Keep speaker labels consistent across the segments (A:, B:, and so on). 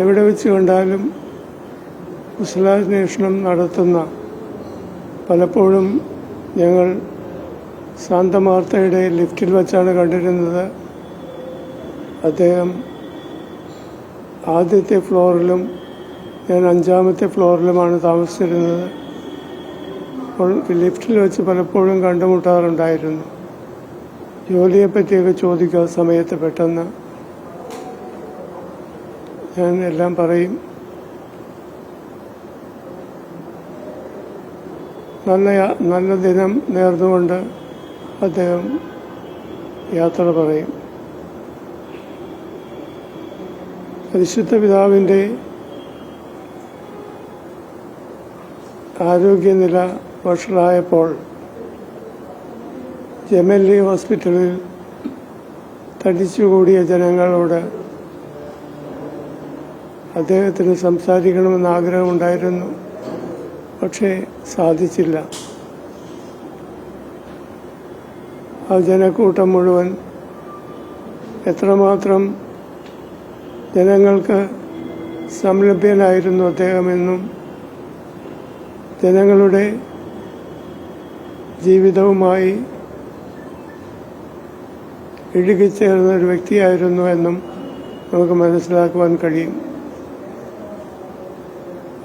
A: എവിടെ വെച്ച് കണ്ടാലും കുശലാന്വേഷണം നടത്തുന്ന പലപ്പോഴും ഞങ്ങൾ ശാന്തമാർത്തയുടെ ലിഫ്റ്റിൽ വച്ചാണ് കണ്ടിരുന്നത്. അദ്ദേഹം ആദ്യത്തെ ഫ്ലോറിലും ഞാൻ അഞ്ചാമത്തെ ഫ്ലോറിലുമാണ് താമസിച്ചിരുന്നത്. അപ്പോൾ ലിഫ്റ്റിൽ വെച്ച് പലപ്പോഴും കണ്ടുമുട്ടാറുണ്ടായിരുന്നു. ജോലിയെപ്പറ്റിയൊക്കെ ചോദിക്കുക സമയത്ത് പെട്ടെന്ന്. ഞാൻ എല്ലാം പറയും. നല്ല നല്ല ദിനം നേർന്നുകൊണ്ട് അദ്ദേഹം യാത്ര പറയും. പരിശുദ്ധ പിതാവിന്റെ ആരോഗ്യനില വഷളായപ്പോൾ ജമല്ലി ഹോസ്പിറ്റലിൽ തടിച്ചുകൂടിയ ജനങ്ങളോട് അദ്ദേഹത്തിന് സംസാരിക്കണമെന്ന് ആഗ്രഹമുണ്ടായിരുന്നു. പക്ഷേ സാധിച്ചില്ല. ആ ജനക്കൂട്ടം മുഴുവൻ എത്രമാത്രം ജനങ്ങൾക്ക് സംലഭ്യനായിരുന്നു അദ്ദേഹമെന്നും ജനങ്ങളുടെ ജീവിതവുമായി ഇഴുകിച്ചേർന്ന ഒരു വ്യക്തിയായിരുന്നു എന്നും നമുക്ക് മനസ്സിലാക്കുവാൻ കഴിയും.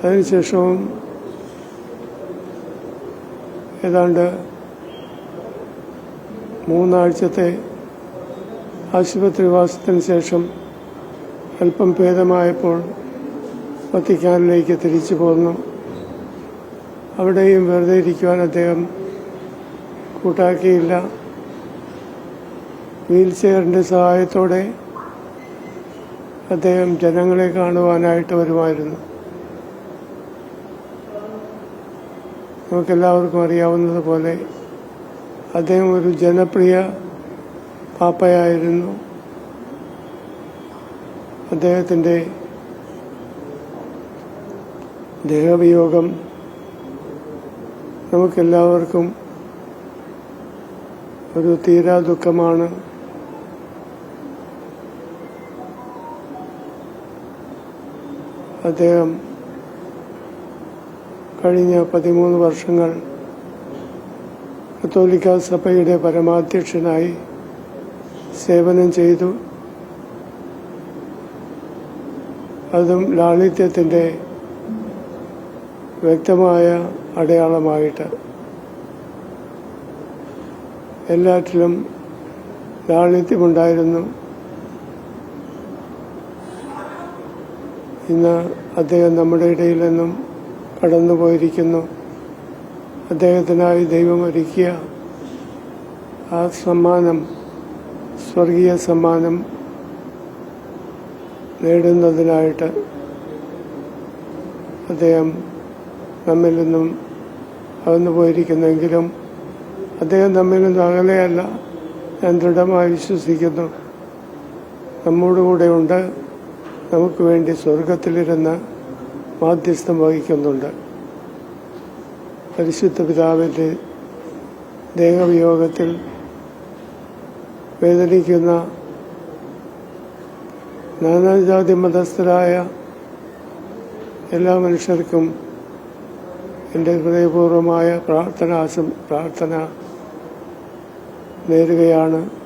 A: അതിനുശേഷവും ഏതാണ്ട് മൂന്നാഴ്ചത്തെ ആശുപത്രിവാസത്തിന് ശേഷം അല്പം ഭേദമായപ്പോൾ വത്തിക്കാനിലേക്ക് തിരിച്ചു പോന്നു. അവിടെയും വെറുതെ ഇരിക്കുവാൻ അദ്ദേഹം കൂട്ടാക്കിയില്ല. വീൽ ചെയറിന്റെ സഹായത്തോടെ അദ്ദേഹം ജനങ്ങളെ കാണുവാനായിട്ട് വരുമായിരുന്നു. നമുക്കെല്ലാവർക്കും അറിയാവുന്നതുപോലെ അദ്ദേഹം ഒരു ജനപ്രിയ പാപ്പയായിരുന്നു. അദ്ദേഹത്തിന്റെ ദേഹവിയോഗം നമുക്കെല്ലാവർക്കും ഒരു തീരാ ദുഃഖമാണ്. അദ്ദേഹം കഴിഞ്ഞ പതിമൂന്ന് വർഷങ്ങൾ കത്തോലിക്ക സഭയുടെ പരമാധ്യക്ഷനായി സേവനം ചെയ്തു. അതും ലാളിത്യത്തിന്റെ വ്യക്തമായ അടയാളമായിട്ട്. എല്ലാറ്റിലും ലാളിത്യമുണ്ടായിരുന്നു. ഇന്ന് അദ്ദേഹം നമ്മുടെ ഇടയിൽ നിന്നും കടന്നുപോയിരിക്കുന്നു. അദ്ദേഹത്തിനായി ദൈവം ഒരുക്കിയ ആ സമ്മാനം സ്വർഗീയ സമ്മാനം നേടുന്നതിനായിട്ട് അദ്ദേഹം നമ്മിൽ നിന്നും അകന്നു പോയിരിക്കുന്നെങ്കിലും അദ്ദേഹം നമ്മിൽ നിന്ന് അകലെയല്ല. ഞാൻ ദൃഢമായി വിശ്വസിക്കുന്നു. നമ്മോടുകൂടെ ഉണ്ട് നമുക്ക് വേണ്ടി സ്വർഗത്തിലിരുന്ന് മാധ്യസ്ഥം വഹിക്കുന്നുണ്ട്. പരിശുദ്ധ പിതാവിന്റെ ദേഹവിയോഗത്തിൽ വേദനിക്കുന്ന നാനാജാതി മതസ്ഥരായ എല്ലാ മനുഷ്യർക്കും എന്റെ ഹൃദയപൂർവമായ പ്രാർത്ഥന പ്രാർത്ഥന നേരുകയാണ്.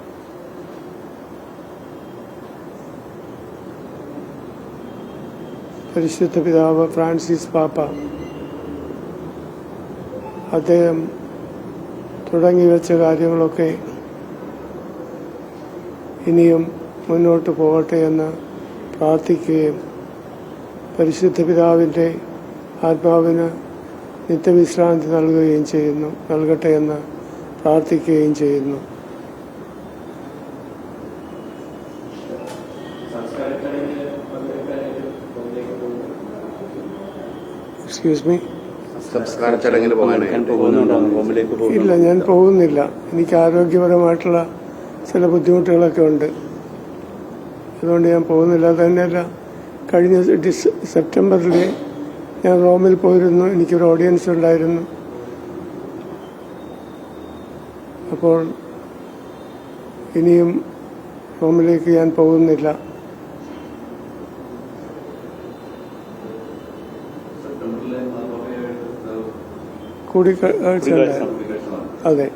A: പരിശുദ്ധ പിതാവ് ഫ്രാൻസിസ് പാപ്പ. അദ്ദേഹം തുടങ്ങിവെച്ച കാര്യങ്ങളൊക്കെ ഇനിയും മുന്നോട്ട് പോകട്ടെ എന്ന് പ്രാർത്ഥിക്കുകയും പരിശുദ്ധ പിതാവിന്റെ ആത്മാവിന് നിത്യവിശ്രാന്തി നൽകുകയും ചെയ്യുന്നു നൽകട്ടെ എന്ന് പ്രാർത്ഥിക്കുകയും ചെയ്യുന്നു. എക്സ്ക്യൂസ് മീ
B: സംസ്കാര ചടങ്ങിൽ
C: പോകുന്നുണ്ടോ?
A: ഇല്ല ഞാൻ പോകുന്നില്ല. എനിക്ക് ആരോഗ്യപരമായിട്ടുള്ള ചില ബുദ്ധിമുട്ടുകളൊക്കെ ഉണ്ട്. അതുകൊണ്ട് ഞാൻ പോകുന്നില്ല. തന്നെയല്ല കഴിഞ്ഞ ഡിസ് സെപ്റ്റംബറിൽ ഞാൻ റോമിൽ പോയിരുന്നു. എനിക്കൊരു ഓഡിയൻസ് ഉണ്ടായിരുന്നു. അപ്പോൾ ഇനിയും റോമിലേക്ക് ഞാൻ പോകുന്നില്ല. കൂടിക്കാഴ്ച അതെ.